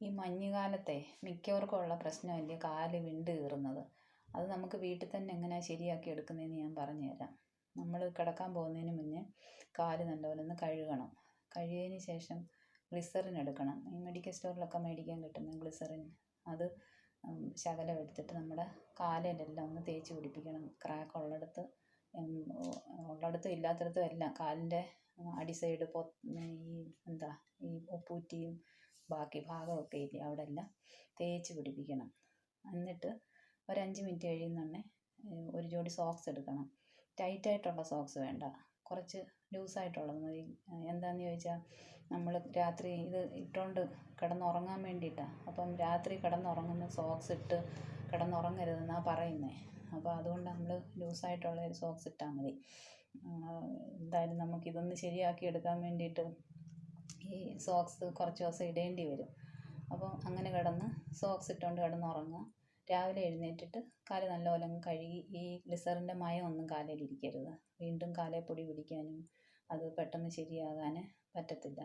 ഈ മഞ്ഞുകാലത്തെ മിക്കവർക്കും ഉള്ള പ്രശ്നമല്ലേ കാൽ വിണ്ട് കീറുന്നത്. അത് നമുക്ക് വീട്ടിൽ തന്നെ എങ്ങനെയാണ് ശരിയാക്കി എടുക്കുന്നതെന്ന് ഞാൻ പറഞ്ഞുതരാം നമ്മൾ കിടക്കാൻ പോകുന്നതിന് മുന്നേ കാൽ നല്ലപോലെ ഒന്ന് കഴുകണം. കഴുകിയതിന് ശേഷം ഗ്ലിസറിൻ എടുക്കണം. ഈ മെഡിക്കൽ സ്റ്റോറിലൊക്കെ മേടിക്കാൻ കിട്ടുന്ന ഗ്ലിസറിൻ അത് ശകലം എടുത്തിട്ട് നമ്മുടെ കാലിലെല്ലാം ഒന്ന് തേച്ച് പിടിപ്പിക്കണം. ക്രാക്ക് ഉള്ളിടത്ത് ഉള്ളിടത്തും ഇല്ലാത്തിടത്തും എല്ലാം കാലിന്റെ അടി സൈഡ് പൊ ഈ എന്താ ഈ ഉപ്പൂറ്റിയും ബാക്കി ഭാഗമൊക്കെ ഇല്ലേ അവിടെ എല്ലാം തേച്ച് പിടിപ്പിക്കണം. എന്നിട്ട് ഒരു അഞ്ച് മിനിറ്റ് കഴിയുന്നുടനെ ഒരു ജോഡി സോക്സ് എടുക്കണം. ടൈറ്റ് ആയിട്ടുള്ള സോക്സ് വേണ്ട. കുറച്ച് ലൂസായിട്ടുള്ളത് മതി. എന്താണെന്ന് ചോദിച്ചാൽ നമ്മൾ രാത്രി ഇത് ഇട്ടുകൊണ്ട് കിടന്നുറങ്ങാൻ വേണ്ടിയിട്ടാണ് അപ്പം രാത്രി കിടന്നുറങ്ങുന്ന സോക്സ് ഇട്ട് കിടന്നുറങ്ങരുതെന്നാണ് പറയുന്നത് അപ്പോൾ അതുകൊണ്ട് നമ്മൾ ലൂസായിട്ടുള്ള ഒരു സോക്സ് ഇട്ടാൽ മതി. എന്തായാലും നമുക്കിതൊന്ന് ശരിയാക്കി എടുക്കാൻ വേണ്ടിയിട്ട് ഈ സോക്സ് കുറച്ച് ദിവസം ഇടേണ്ടി വരും. അപ്പോൾ അങ്ങനെ കിടന്ന് സോക്സ് ഇട്ടുകൊണ്ട് കിടന്ന് കിടന്നുറങ്ങുക. രാവിലെ എഴുന്നേറ്റിട്ട് കാൽ നല്ലപോലെ അങ്ങ് കഴുകി ഈ ഗ്ലിസറിന്റെ മയമൊന്നും കാലിൽ ഇരിക്കരുത്. വീണ്ടും കാലിൽ പൊടി പിടിക്കാനും അത് പെട്ടെന്ന് ശരിയാകാൻ പറ്റത്തില്ല.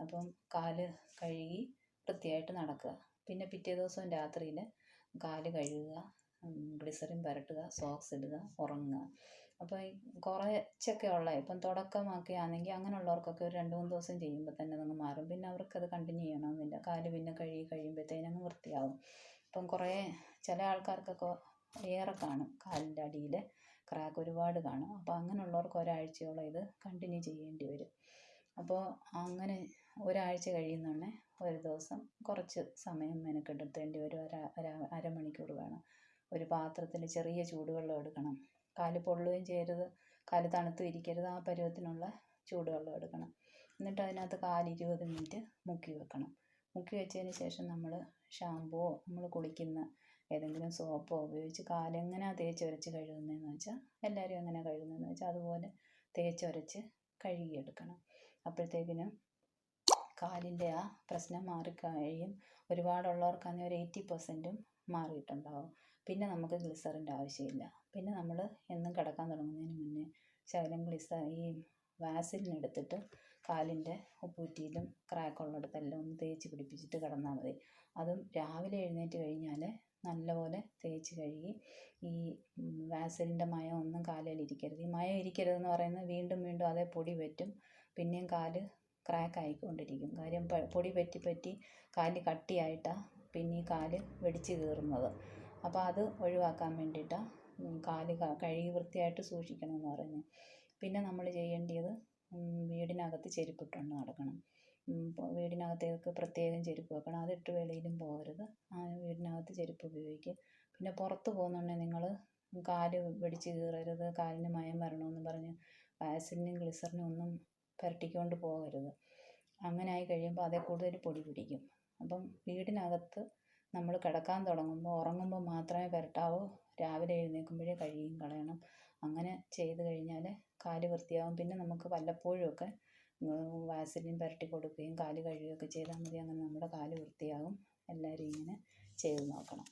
അപ്പം കാൽ കഴുകി വൃത്തിയായിട്ട് നടക്കുക. പിന്നെ പിറ്റേ ദിവസം രാത്രിയിൽ കാൽ കഴുകുക ഗ്ലിസറിൻ പുരട്ടുക സോക്സ് ഇടുക ഉറങ്ങുക. അപ്പോൾ ഈ കുറച്ചൊക്കെ ഉള്ള ഇപ്പം തുടക്കമൊക്കെ ആണെങ്കിൽ അങ്ങനെയുള്ളവർക്കൊക്കെ ഒരു രണ്ട് മൂന്ന് ദിവസം ചെയ്യുമ്പോൾ തന്നെ അതങ്ങ് മാറും. പിന്നെ അവർക്കത് കണ്ടിന്യൂ ചെയ്യണമെന്നില്ല. കാൽ പിന്നെ കഴുകി കഴിയുമ്പോഴത്തേനും അങ്ങ് വൃത്തിയാവും. ഇപ്പം കുറേ ചില ആൾക്കാർക്കൊക്കെ ഏറെ കാണും. കാലിന്റെ അടിയിൽ ക്രാക്ക് ഒരുപാട് കാണും. അപ്പോൾ അങ്ങനെയുള്ളവർക്ക് ഒരാഴ്ചയോളം ഇത് കണ്ടിന്യൂ ചെയ്യേണ്ടി വരും. അപ്പോൾ അങ്ങനെ ഒരാഴ്ച കഴിയുന്നുടനെ ഒരു ദിവസം കുറച്ച് സമയം മെനക്കെടുത്തേണ്ടി വരും. ഒരു അര അരമണിക്കൂർ വേണം. ഒരു പാത്രത്തിൽ ചെറിയ ചൂടുവെള്ളം എടുക്കണം. കാൽ പൊള്ളുകയും ചെയ്യരുത് കാൽ തണുത്തും ഇരിക്കരുത് ആ പരുവത്തിനുള്ള ചൂടുവെള്ളം എടുക്കണം. എന്നിട്ട് അതിനകത്ത് കാൽ ഇരുപത് മിനിറ്റ് മുക്കി വെക്കണം. മുക്കി വെച്ചതിന് ശേഷം നമ്മൾ ഷാമ്പുവോ നമ്മൾ കുളിക്കുന്ന ഏതെങ്കിലും സോപ്പോ ഉപയോഗിച്ച് കാലെങ്ങനെയാണ് തേച്ചൊരച്ച് കഴുകുന്നതെന്ന് വെച്ചാൽ എല്ലാവരും എങ്ങനെ കഴുകുന്നതെന്ന് വെച്ചാൽ അതുപോലെ തേച്ചൊരച്ച് കഴുകിയെടുക്കണം. അപ്പോഴത്തേക്കിനും കാലിന്റെ ആ പ്രശ്നം മാറിക്കഴിയും. ഒരുപാടുള്ളവർക്കാണെങ്കിൽ ഒരു എയ്റ്റി പെർസെന്റും മാറിയിട്ടുണ്ടാവും. പിന്നെ നമുക്ക് ഗ്ലിസറിന്റെ ആവശ്യമില്ല. പിന്നെ നമ്മൾ എന്നും കിടക്കാൻ തുടങ്ങുന്നതിന് മുന്നേ ശകലം ഗ്ലിസ ഈ വാസലിൻ എടുത്തിട്ട് കാലിന്റെ ഉപ്പൂറ്റിയിലും ക്രാക്കുള്ളിടത്തെല്ലാം ഒന്ന് തേച്ച് പിടിപ്പിച്ചിട്ട് കിടന്നാൽ മതി. അതും രാവിലെ എഴുന്നേറ്റ് കഴിഞ്ഞാൽ നല്ലപോലെ തേച്ച് കഴുകി ഈ വാസലിന്റെ മയം ഒന്നും കാലിൽ ഇരിക്കരുത്. ഈ മയം ഇരിക്കരുതെന്ന് പറയുന്നത് വീണ്ടും വീണ്ടും അതേ പൊടി പറ്റും. പിന്നെയും കാൽ ക്രാക്ക് ആയിക്കൊണ്ടിരിക്കും. കാര്യം പൊടി പറ്റി പറ്റി കാൽ കട്ടിയായിട്ടാണ് പിന്നെ ഈ കാൽ വെടിച്ച് കീറുന്നത്. അപ്പോൾ അത് ഒഴിവാക്കാൻ വേണ്ടിയിട്ടാണ് കാൽ കഴുകി വൃത്തിയായിട്ട് സൂക്ഷിക്കണം എന്ന് പറയുന്നത് പിന്നെ നമ്മൾ ചെയ്യേണ്ടത് വീടിനകത്ത് ചെരുപ്പിട്ടുകൊണ്ട് നടക്കണം. വീടിനകത്തേക്ക് പ്രത്യേകം ചെരുപ്പ് വെക്കണം. അതിട്ട് വെളിയിലും പോകരുത്. ആ വീടിനകത്ത് ചെരുപ്പ് ഉപയോഗിക്കുക പിന്നെ പുറത്ത് പോകുന്നുണ്ടെങ്കിൽ നിങ്ങൾ കാൽ വെടിച്ച് കീറരുത്. കാലിന് മയം വരണമെന്ന് പറഞ്ഞ് വാസലിനും ഗ്ലിസറിനും ഒന്നും പുരട്ടിക്കൊണ്ട് പോകരുത്. അങ്ങനെ ആയി കഴിയുമ്പോൾ അതിൽ കൂടുതൽ പൊടി പിടിക്കും. അപ്പം വീടിനകത്ത് നമ്മൾ കിടക്കാൻ തുടങ്ങുമ്പോൾ ഉറങ്ങുമ്പോൾ മാത്രമേ പുരട്ടാവൂ രാവിലെ എഴുന്നേൽക്കുമ്പോഴേ കഴുകിയും കളയണം. അങ്ങനെ ചെയ്തു കഴിഞ്ഞാൽ കാൽ വൃത്തിയാവും. പിന്നെ നമുക്ക് വല്ലപ്പോഴും ഒക്കെ വാസലിൻ പുരട്ടി കൊടുക്കുകയും കാൽ കഴുകുകയൊക്കെ ചെയ്താൽ മതി. അങ്ങനെ നമ്മുടെ കാൽ വൃത്തിയാവും. എല്ലാവരും ഇങ്ങനെ ചെയ്തു നോക്കണം.